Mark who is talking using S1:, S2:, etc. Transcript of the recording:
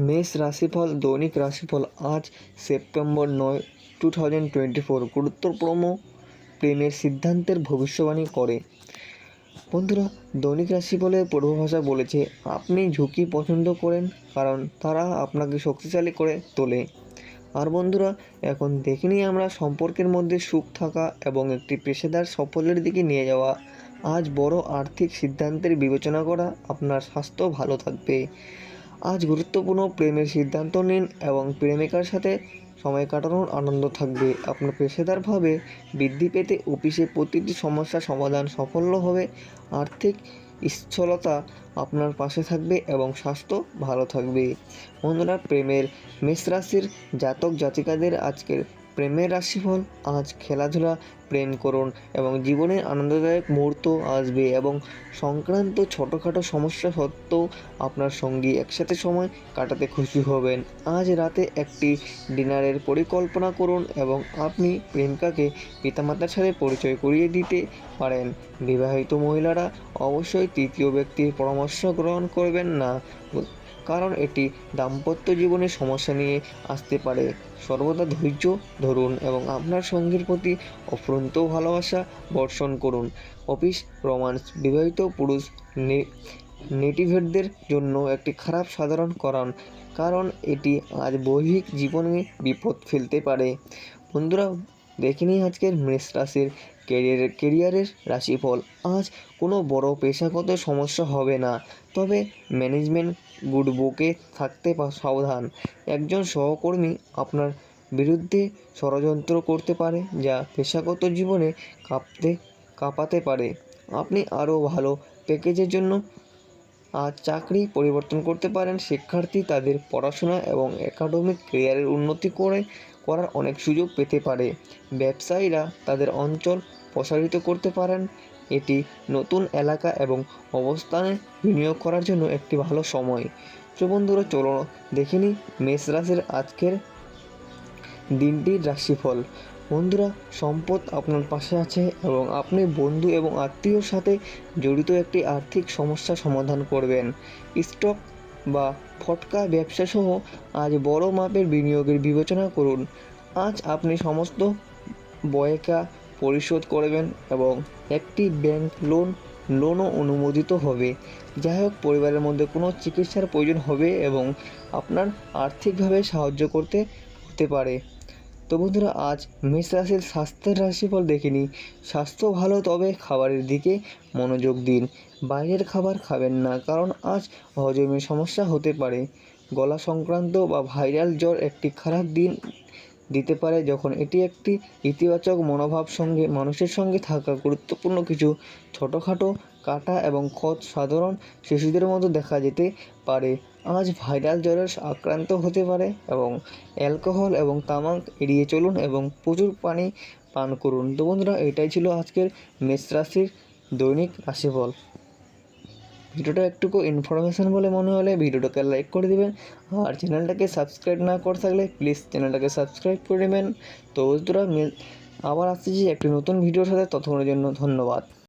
S1: মেষ রাশিফল, দৈনিক রাশিফল, আজ সেপ্টেম্বর নয় টু থাউজেন্ড টোয়েন্টি ফোর গুরুত্বপূর্ণ প্রেমের সিদ্ধান্তের ভবিষ্যবাণী করে। বন্ধুরা, দৈনিক রাশিফলের পূর্বভাষা বলেছে, আপনি ঝুঁকি পছন্দ করেন, কারণ তারা আপনাকে শক্তিশালী করে তোলে। আর বন্ধুরা, এখন দেখে নিই আমরা সম্পর্কের মধ্যে সুখ থাকা এবং একটি পেশাদার সফলের দিকে নিয়ে যাওয়া। আজ বড় আর্থিক সিদ্ধান্তের বিবেচনা করা আপনার স্বাস্থ্য ভালো থাকবে। আজ গুরুত্বপূর্ণ প্রেমের সিদ্ধান্ত নিন এবং প্রেমিকার সাথে সময় কাটানোর আনন্দ থাকবে। আপনার পেশাদারভাবে বৃদ্ধি পেতে অফিসে প্রতিটি সমস্যা সমাধান সাফল্য হবে। আর্থিক স্থলতা আপনার পাশে থাকবে এবং স্বাস্থ্য ভালো থাকবে। বন্ধুরা, প্রেমের মেষ রাশির জাতক জাতিকাদের আজকের প্রেমের রাশিফল আজ খেলাধুলা, প্রেম করুন এবং জীবনের আনন্দদায়ক মুহূর্ত আসবে এবং সংক্রান্ত ছোটোখাটো সমস্যা সত্ত্বেও আপনার সঙ্গী একসাথে সময় কাটাতে খুশি হবেন। আজ রাতে একটি ডিনারের পরিকল্পনা করুন এবং আপনি প্রেমিকাকে পিতামাতার সাথে পরিচয় করিয়ে দিতে পারেন। বিবাহিত মহিলারা অবশ্যই তৃতীয় ব্যক্তির পরামর্শ গ্রহণ করবেন না। কারণ এটি দাম্পত্য জীবনের সমস্যা নিয়ে আসতে পারে। সর্বদা ধৈর্য ধরুন এবং আপনার সঙ্গীর প্রতি অফুরন্ত ভালোবাসা বর্ষণ করুন। অফিস, রোমান্স, বিবাহিত পুরুষ নেটিভেটদের জন্য একটি খারাপ সাধারণ কারণ কারণ এটি আজ বৈহিক জীবনে বিপদ ফেলতে পারে। বন্ধুরা দেখে নিই আজকের মেষ রাশির কেরিয়ার কেরিয়ারের রাশিফল। আজ কোনো বড় পেশাগত সমস্যা হবে না, তবে ম্যানেজমেন্ট গুড বুকে থাকতে সাবধান। একজন সহকর্মী আপনার বিরুদ্ধে ষড়যন্ত্র করতে পারে, যা পেশাগত জীবনে কাঁপতে, কাঁপাতে পারে। আপনি আরও ভালো প্যাকেজের জন্য আজ চাকরি পরিবর্তন করতে পারেন। শিক্ষার্থী তাদের পড়াশোনা এবং একাডেমিক কেরিয়ারের উন্নতি করে, করার অনেক সুযোগ পেতে পারে। ব্যবসায়ীরা তাদের অঞ্চল প্রসারিত করতে পারেন। এটি নতুন এলাকা এবং অবস্থানে বিনিয়োগ করার জন্য একটি ভালো সময়। তো বন্ধুরা চলো দেখে নিই মেষ রাশির আজকের দিনটির রাশিফল। বন্ধুরা, সম্পদ আপনার পাশে আছে এবং আপনি বন্ধু এবং আত্মীয়র সাথে জড়িত একটি আর্থিক সমস্যা সমাধান করবেন। স্টক বা ফটকা ব্যবসা সহ আজ বড় মাপের বিনিয়োগের বিবেচনা করুন। আজ আপনি সমস্ত বয়কা পরিশোধ করবেন এবং একটি ব্যাংক লোন, লোনও অনুমোদিত হবে। যাই হোক, পরিবারের মধ্যে কোনো চিকিৎসার প্রয়োজন হবে এবং আপনার আর্থিকভাবে সাহায্য করতে হতে পারে। তো বন্ধুরা, আজ মেষ রাশির স্বাস্থ্যের রাশিফল দেখিনি। স্বাস্থ্য ভালো, তবে খাবারের দিকে মনোযোগ দিন। বাইরের খাবার খাবেন না, কারণ আজ হজমের সমস্যা হতে পারে। গলা সংক্রান্ত বা ভাইরাল জ্বর একটি খারাপ দিন দিতে পারে যখন এটি একটি ইতিবাচক মনোভাব সঙ্গে মানুষের সঙ্গে থাকা গুরুত্বপূর্ণ কিছু ছোটোখাটো কাটা এবং ক্ষত সাধারণ শিশুদের মতো দেখা যেতে পারে। আজ ভাইরাল জ্বরের আক্রান্ত হতে পারে এবং অ্যালকোহল এবং তামাক এড়িয়ে চলুন এবং প্রচুর পানি পান করুন। তো বন্ধুরা, এটাই ছিল আজকের মেষ রাশির দৈনিক রাশিফল। ভিডিওটা একটুকু ইনফরমেশন বলে মনে হলে ভিডিওটাকে লাইক করে দেবেন। আর চ্যানেলটাকে সাবস্ক্রাইব না করে থাকলে প্লিজ চ্যানেলটাকে সাবস্ক্রাইব করে নেবেন। তো বন্ধুরা আবার আসতেছি একটি নতুন ভিডিওর সাথে। ততক্ষণের জন্য ধন্যবাদ।